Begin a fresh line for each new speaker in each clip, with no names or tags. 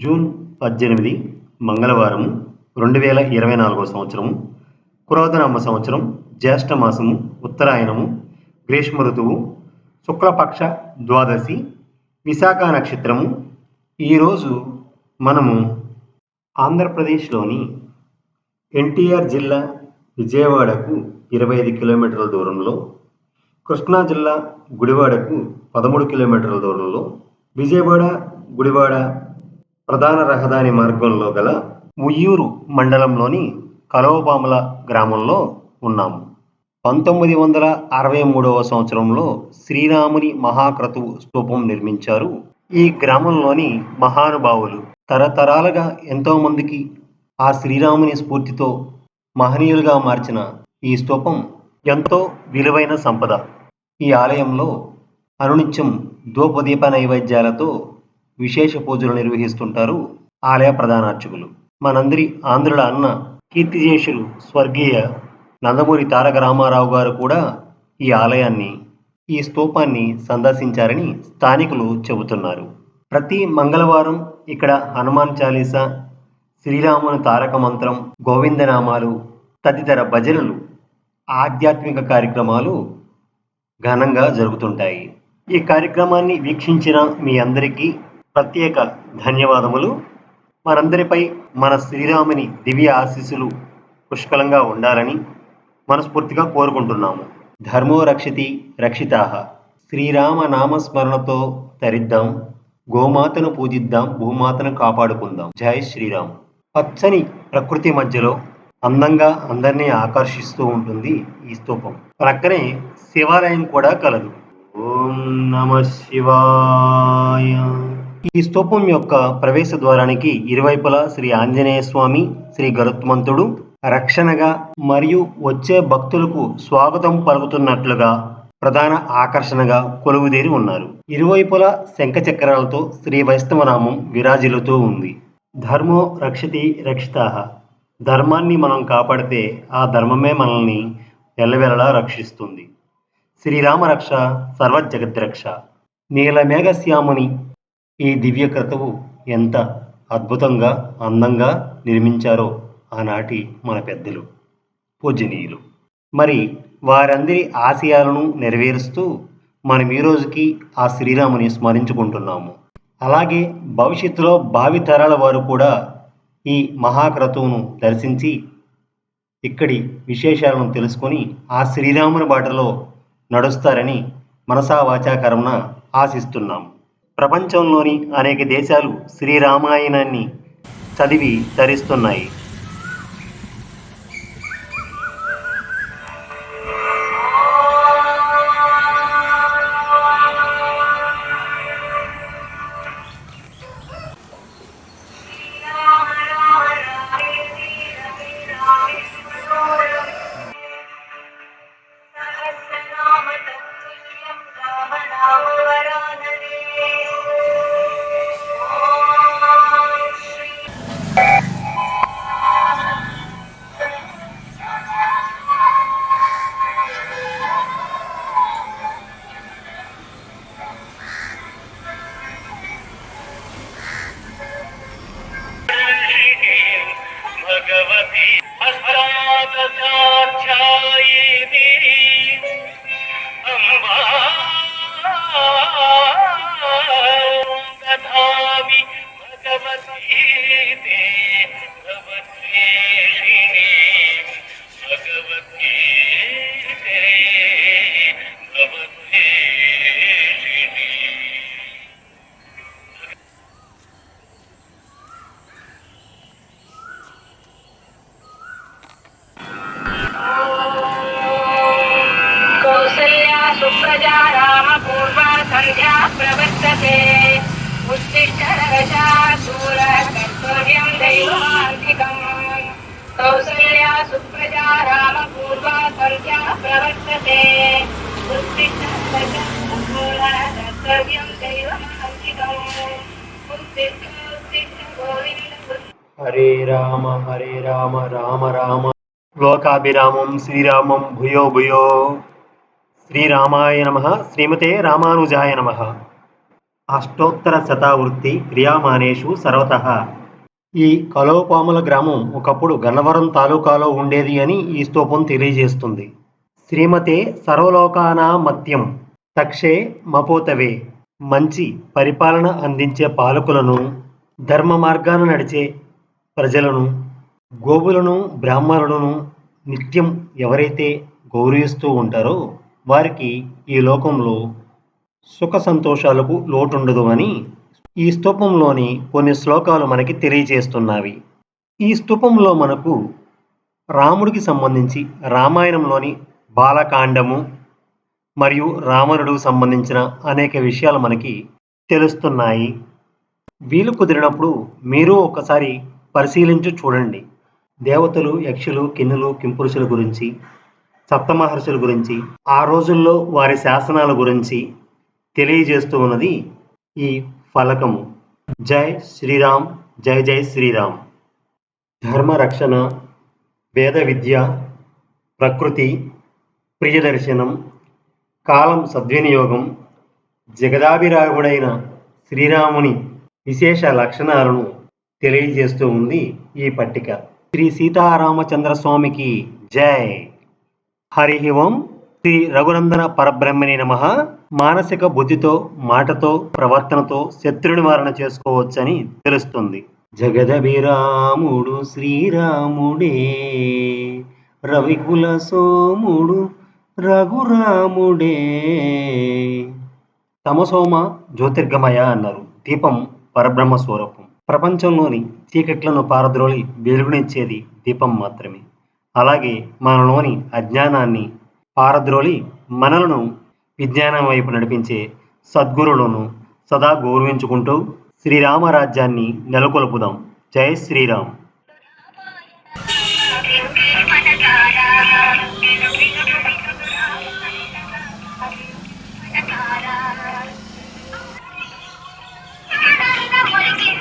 June పద్దెనిమిది మంగళవారం రెండు వేల ఇరవై నాలుగో సంవత్సరము పురోధనామ సంవత్సరం జ్యేష్ఠ మాసము ఉత్తరాయణము గ్రీష్మ ఋతువు శుక్లపక్ష ద్వాదశి విశాఖ నక్షత్రము. ఈరోజు మనము ఆంధ్రప్రదేశ్లోని ఎన్టీఆర్ జిల్లా విజయవాడకు ఇరవై ఐదు కిలోమీటర్ల దూరంలో కృష్ణా జిల్లా గుడివాడకు పదమూడు కిలోమీటర్ల దూరంలో విజయవాడ గుడివాడ ప్రధాన రహదారి మార్గంలో గల ఉయ్యూరు మండలంలోని కలవబామల గ్రామంలో ఉన్నాము పంతొమ్మిది వందల అరవై మూడవ సంవత్సరంలో శ్రీరాముని మహాక్రతువు స్తూపం నిర్మించారు ఈ గ్రామంలోని మహానుభావులు. తరతరాలుగా ఎంతో మందికి ఆ శ్రీరాముని స్ఫూర్తితో మహనీయులుగా మార్చిన ఈ స్తూపం ఎంతో విలువైన సంపద. ఈ ఆలయంలో అనునిత్యం ధూపదీప నైవేద్యాలతో విశేష పూజలు నిర్వహిస్తుంటారు ఆలయ ప్రధానార్చకులు. మనందరి ఆంధ్రుల అన్న కీర్తిజేషులు స్వర్గీయ నందమూరి తారక రామారావు గారు కూడా ఈ ఆలయాన్ని ఈ స్తూపాన్ని సందర్శించారని స్థానికులు చెబుతున్నారు. ప్రతి మంగళవారం ఇక్కడ హనుమాన్ చాలీసా శ్రీరాముని తారక మంత్రం గోవిందనామాలు తదితర భజనలు ఆధ్యాత్మిక కార్యక్రమాలు ఘనంగా జరుగుతుంటాయి. ఈ కార్యక్రమాన్ని వీక్షించిన మీ అందరికీ ప్రత్యేక ధన్యవాదములు. మనందరిపై మన శ్రీరాముని దివ్య ఆశీస్సులు పుష్కలంగా ఉండాలని మనస్ఫూర్తిగా కోరుకుంటున్నాము. ధర్మో రక్షితి రక్షితాహ శ్రీరామ నామస్మరణతో తరిద్దాం. గోమాతను పూజిద్దాం. భూమాతను కాపాడుకుందాం. జై శ్రీరామ్. పచ్చని ప్రకృతి మధ్యలో అందంగా అందరినీ ఆకర్షిస్తూ ఉంటుంది ఈ స్తూపం. ప్రక్కనే శివాలయం కూడా కలదు. ఓం నమ శివాయ. ఈ స్తూపం యొక్క ప్రవేశ ద్వారానికి ఇరువైపులా శ్రీ ఆంజనేయ స్వామి శ్రీ గరుత్మంతుడు రక్షణగా మరియు వచ్చే భక్తులకు స్వాగతం పలుకుతున్నట్లుగా ప్రధాన ఆకర్షణగా కొలువుదేరి ఉన్నారు. ఇరువైపులా శంఖ చక్రాలతో శ్రీ వైష్ణవనామం విరాజిల్లుతూ ఉంది. ధర్మో రక్షతి రక్షితాహ ధర్మాన్ని మనం కాపాడితే ఆ ధర్మమే మనల్ని ఎల్లవెల్లలా రక్షిస్తుంది. శ్రీరామ నీల సర్వజగద్రక్ష. నీలమేఘశ్యాముని ఈ దివ్య క్రతువు ఎంత అద్భుతంగా అందంగా నిర్మించారో ఆనాటి మన పెద్దలు పూజనీయులు. మరి వారందరి ఆశయాలను నెరవేరుస్తూ మనం ఈ రోజుకి ఆ శ్రీరాముని స్మరించుకుంటున్నాము. అలాగే భవిష్యత్తులో భావి తరాల వారు కూడా ఈ మహాక్రతువును దర్శించి ఇక్కడి విశేషాలను తెలుసుకొని ఆ శ్రీరాముని బాటలో నడుస్తారని మనసా వాచాకరమున ఆశిస్తున్నాము. ప్రపంచంలోని అనేక దేశాలు శ్రీరామాయణాన్ని చదివి ధరిస్తున్నాయి రామ హరే రామ రామ రామ. లోకాభిరామం శ్రీరామం భూయో భూయో. శ్రీరామాయ నమ శ్రీమతే రామానుజాయ నమ. అష్టోత్తర శతావృత్తి క్రియామానేషు సర్వత. ఈ కలోపాముల గ్రామం ఒకప్పుడు గన్నవరం తాలూకాలో ఉండేది అని ఈ స్తూపం తెలియజేస్తుంది. శ్రీమతే సర్వలోకానా మత్యం తక్షే మపోతవే. మంచి పరిపాలన అందించే పాలకులను ధర్మ మార్గాన నడిచే ప్రజలను గోవులను బ్రాహ్మణులను నిత్యం ఎవరైతే గౌరవిస్తూ ఉంటారో వారికి ఈ లోకంలో సుఖ సంతోషాలకు లోటుండదు అని ఈ స్తూపంలోని కొన్ని శ్లోకాలు మనకి తెలియజేస్తున్నవి. ఈ స్తూపంలో మనకు రాముడికి సంబంధించి రామాయణంలోని బాలకాండము మరియు రావణుడికి సంబంధించిన అనేక విషయాలు మనకి తెలుస్తున్నాయి. వీలు కుదిరినప్పుడు మీరు ఒకసారి పరిశీలించి చూడండి. దేవతలు యక్షులు కిన్నులు కింపురుషుల గురించి సప్తమహర్షుల గురించి ఆ రోజుల్లో వారి శాసనాల గురించి తెలియజేస్తూ ఉన్నది ఈ ఫలకము. జై శ్రీరామ్ జై జై శ్రీరామ్. ధర్మ రక్షణ వేద విద్య ప్రకృతి ప్రియదర్శనం కాలం సద్వినియోగం జగదాభిరాముడైన శ్రీరాముని విశేష లక్షణాలను తెలియజేస్తూ ఉంది ఈ పట్టిక. శ్రీ సీతారామచంద్ర స్వామికి జై. హరి ఓం. శ్రీ రఘునందన పరబ్రహ్మణి నమ. మానసిక బుద్ధితో మాటతో ప్రవర్తనతో శత్రు నివారణ చేసుకోవచ్చని తెలుస్తుంది. జగదభిరాముడు శ్రీరాముడే. రవికుల సోముడు రఘురాముడే. తమసోమ జ్యోతిర్గమయ అన్నారు. దీపం పరబ్రహ్మ స్వరూపం. ప్రపంచంలోని చీకట్లను పారద్రోలి వెలుగునిచ్చేది దీపం మాత్రమే. అలాగే మనలోని అజ్ఞానాన్ని పారద్రోలి మనలను విజ్ఞానం వైపు నడిపించే సద్గురులను సదా గౌరవించుకుంటూ శ్రీరామరాజ్యాన్ని నెలకొల్పుదాం. జై శ్రీరామ్.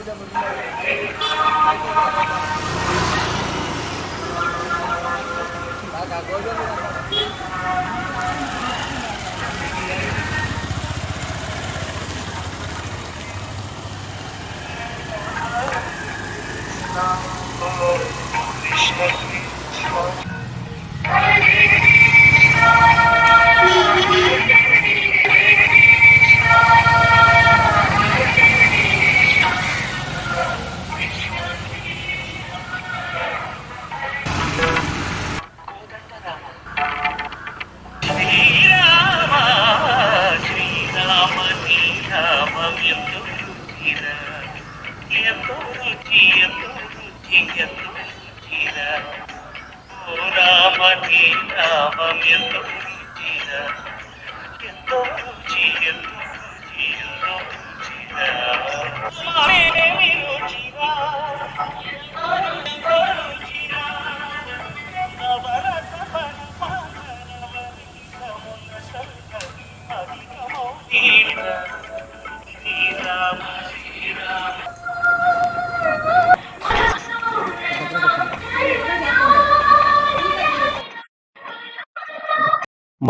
Obrigado.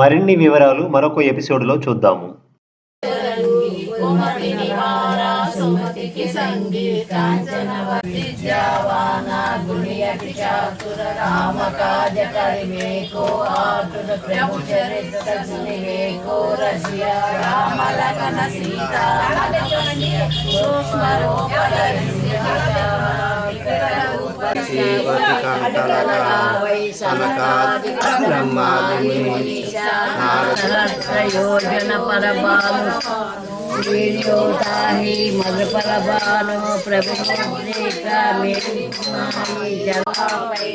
మరిన్ని వివరాలు మరొక ఎపిసోడ్లో చూద్దాము.
కుమారిని రూప ప్రయోజన పరబాను వీర్యోతాహి మధుపరబాను ప్రభు ముద్రిక మేరి జలాపై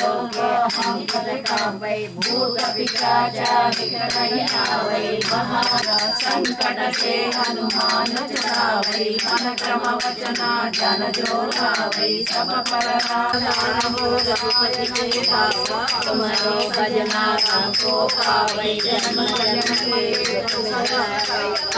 లోకే అంకితకాపై భూత పిశాచ వికటయావై మహార సంకట సే హనుమాన్ చరావై అనక్రమ వచన జన జోరావై సభ పర తుమరో భజన రామో పావై జన్మ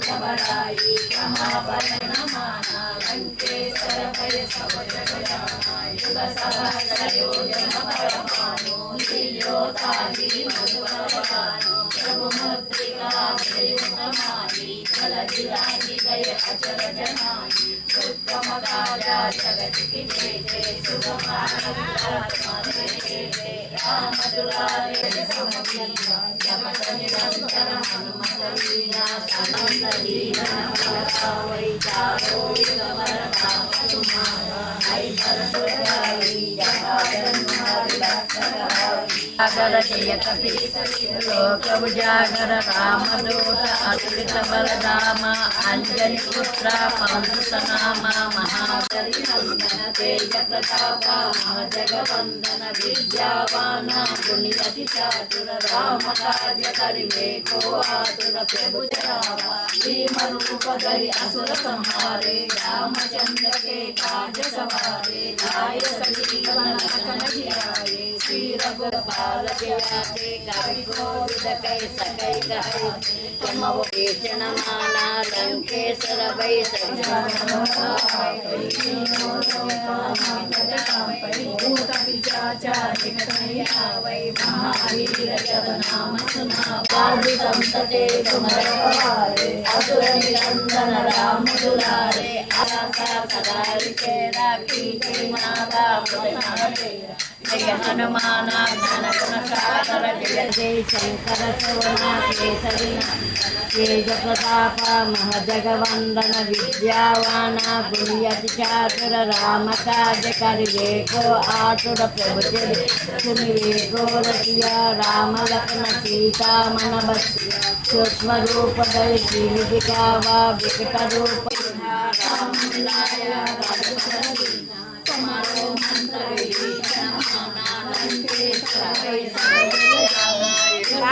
నవరాయి క్షమాపరణమానా వెంకటేశ్వర పయ సవజగయాయుగ సహస్రయోజన పరమాను లీయోతాది మధురవాను ప్రభుముద్రికా జయుగమాని జల జిలాని ఉత్తమకార్యా జగతికి జయ జయ శుభమారే రామదులారే జాగర జయ లోకవు జాగర రామదూత అతులిత అంజని పుత్ర పండుతనా రామ మహాకరిణేక ప్రతాపామ జగవందన విద్యావాన పుణ్యతి చాతుర రామ రాజ కరివే కో ఆతుర ప్రభు రామ అసుర సంహారే రామచంద్రకే కాజ సవారే రాయ సజీవన లక్షణ హిరాయే శ్రీ కవి గోవిద కై సకై గహై తమవ కేశనమానా లంకేశ్వర వై పాదుకంతటే కుమరవారే అసుర నిరంజన రాములారే ఆశా సదారికే రాఖీ మాతా జయ హనుమాన జ్ఞానగుణసాగర జయ జయ శంకర శివన కేసరిన తేజ మహజగవందన విద్యావాన గుణ్యతి చాతుర రామకార్య కరివేకో ఆతుర ప్రభుజరి సునివేకో రసియ రామలక్ష్మణ సీతామన బస్ సూక్ష్మరూపదై జీవితికావా వికట రూప రామ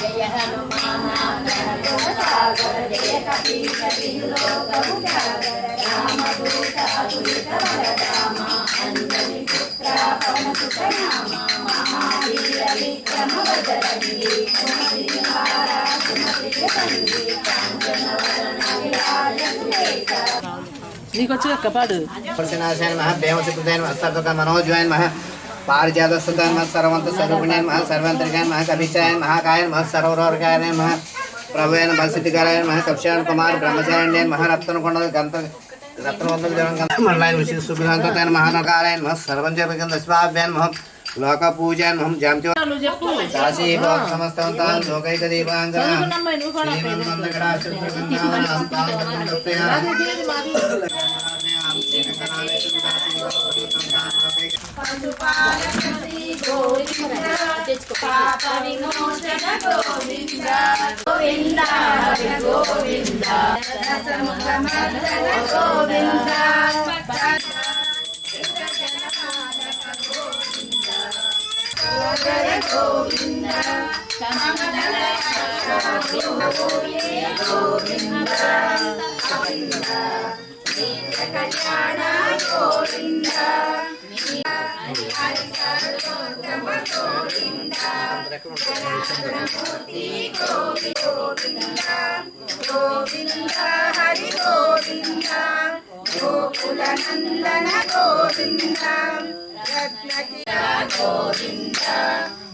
జయ హనుమాన్ సాగర జయ కపీల లోకము జాగర రామదూత దురిత రామ అంజని పుత్ర పవనసుత నామ మహావీర విక్రమ వదరంగి కుమతి హార కుమతి జతంగి
నీకొచ్చు అక్క పాడు
పరశునాశాయ నమః భీమసిద్ధుదాయ నమః సర్వక మనోజ్వాయ నమః పారిజాతస్థుతాయ నమః సర్వంత సర్వగుణాయ నమః సర్వంతరికాయ నమః కపిచాయ మహాకాయ నమః సర్వరోరకాయ నమః ప్రభువైన బలసిద్ధికారాయ నమః కప్శాయన కుమార్ బ్రహ్మచారణ్య నమః రత్న కొండ గంత రత్నవంతుల జనం గంత మండలాయ ఋషి సుభినంతాయ మహానకారాయ నమః సర్వం జపకం దశభాభ్యాయ నమః లోక పూజాయ నమః జాంతి
నువ్వు చెప్పు
కాశీ భోగ సమస్తవంతాం లోకైక దీపాంగన
గోవింద గోవింద గోవింద గోవింద గోవింద కళ్యాణ గోవింద హరి గోవింద గోవింద గోవింద హరి గోవింద గోకుల నందన గోవింద గోవింద.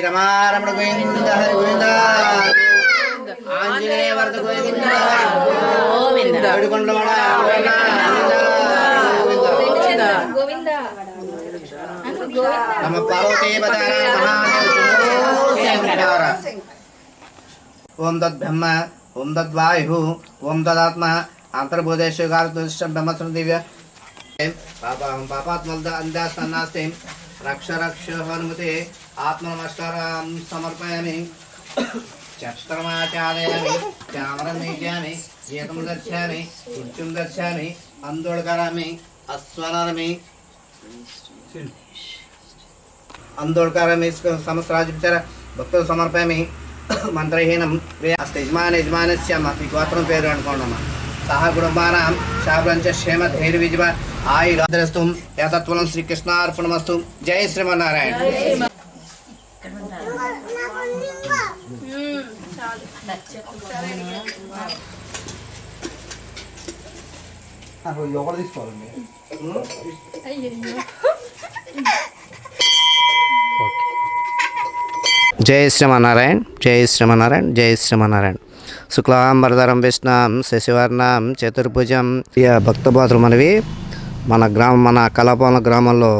రమారమణ గోవింద హరి గోవింద ఆంజనేయ వరద గోవింద గోవింద ఏడుకొండలవాడ గోవింద గోవింద నమ పార్వతీ ఓం తద్బ్రహ్మ ఓం తద్వాయు ఓం తదాత్మ అంతర్భూతేశ్వర బ్రహ్మస్వ దివ్య పాపం పాపాత్మల అందాస్తాస్తి రక్ష రక్ష హనుమతే ఆత్మనమస్కారం సమర్పయామి. చక్షరమాచారయామి చామరం నీచామి గీతం దర్శామి. కుర్చుం దర్శామి. అందోళకరామి అస్వనామి అందోళకరామి సమస్రాజుపచార భక్తులు సమర్పయామి. మంత్రహీనం అస్తి యజమాన యజమానస్య మాకు గోత్రం పేరు అనుకోండమ్మా సహ కుటుంబానాం శాబ్రంచ క్షేమ ధైర్య విజయ ఆయురాద్రస్తు. ఏతత్వలం శ్రీకృష్ణార్పణమస్తు. జై శ్రీమన్నారాయణ. జై శ్రీమన్నారాయణ జై శ్రీమన్నారాయణ జై శ్రీమన్నారాయణ. శుక్లాంబరధరం విష్ణాం శశివర్ణం చతుర్భుజం ఇక భక్తబాతులు మనవి మన గ్రామం మన కలాపాల గ్రామంలో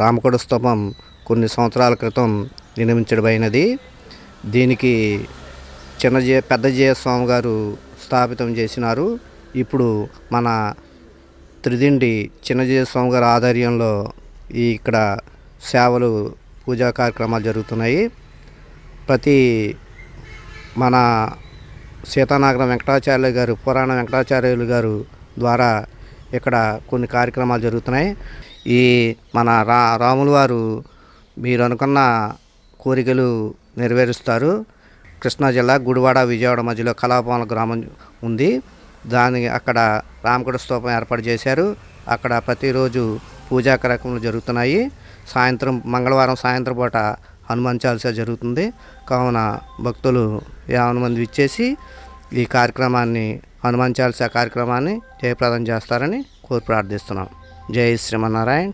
రామకుడు స్తూపం కొన్ని సంవత్సరాల క్రితం నిర్మించడమైనది దీనికి చిన్న జే పెద్ద స్వామి గారు స్థాపితం చేసినారు. ఇప్పుడు మన త్రిదిండి చిన్నజయస్వామి గారి ఆధ్వర్యంలో ఈ ఇక్కడ సేవలు పూజా కార్యక్రమాలు జరుగుతున్నాయి. ప్రతి మన సీతానాగరం వెంకటాచార్యులు గారు పురాణ వెంకటాచార్యులు గారు ద్వారా ఇక్కడ కొన్ని కార్యక్రమాలు జరుగుతున్నాయి. ఈ మన రా రాములు వారు మీరు అనుకున్న కోరికలు నెరవేరుస్తారు. కృష్ణా జిల్లా గుడివాడ విజయవాడ మధ్యలో కళాపాల గ్రామం ఉంది. దాని అక్కడ రామకుడ స్తూపం ఏర్పాటు చేశారు. అక్కడ ప్రతిరోజు పూజా కార్యక్రమాలు జరుగుతున్నాయి. సాయంత్రం మంగళవారం సాయంత్రం పూట హనుమాన్ చాలీసా జరుగుతుంది. కావున భక్తులు యావన మంది ఇచ్చేసి ఈ కార్యక్రమాన్ని హనుమాన్ చాలీసా కార్యక్రమాన్ని జయప్రదం చేస్తారని కోరి ప్రార్థిస్తున్నాం. జై శ్రీమన్నారాయణ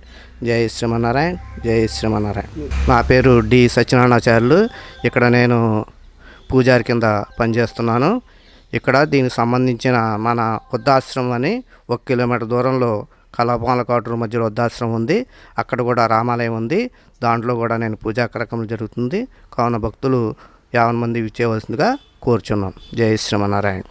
జై శ్రీమన్నారాయణ జై శ్రీమన్నారాయణ. నా పేరు డి సత్యనారాయణాచార్యులు. ఇక్కడ నేను పూజారి కింద పనిచేస్తున్నాను. ఇక్కడ దీనికి సంబంధించిన మన వృద్ధాశ్రమం అని ఒక కిలోమీటర్ దూరంలో కలాపాల కాటూరు మధ్యలో వృద్ధాశ్రమం ఉంది. అక్కడ కూడా రామాలయం ఉంది. దాంట్లో కూడా నేను పూజా కార్యక్రమం జరుగుతుంది. కావున భక్తులు యావన్ మంది ఇచ్చేవలసిందిగా కోరుచున్నాం. జయ శ్రీమనారాయణ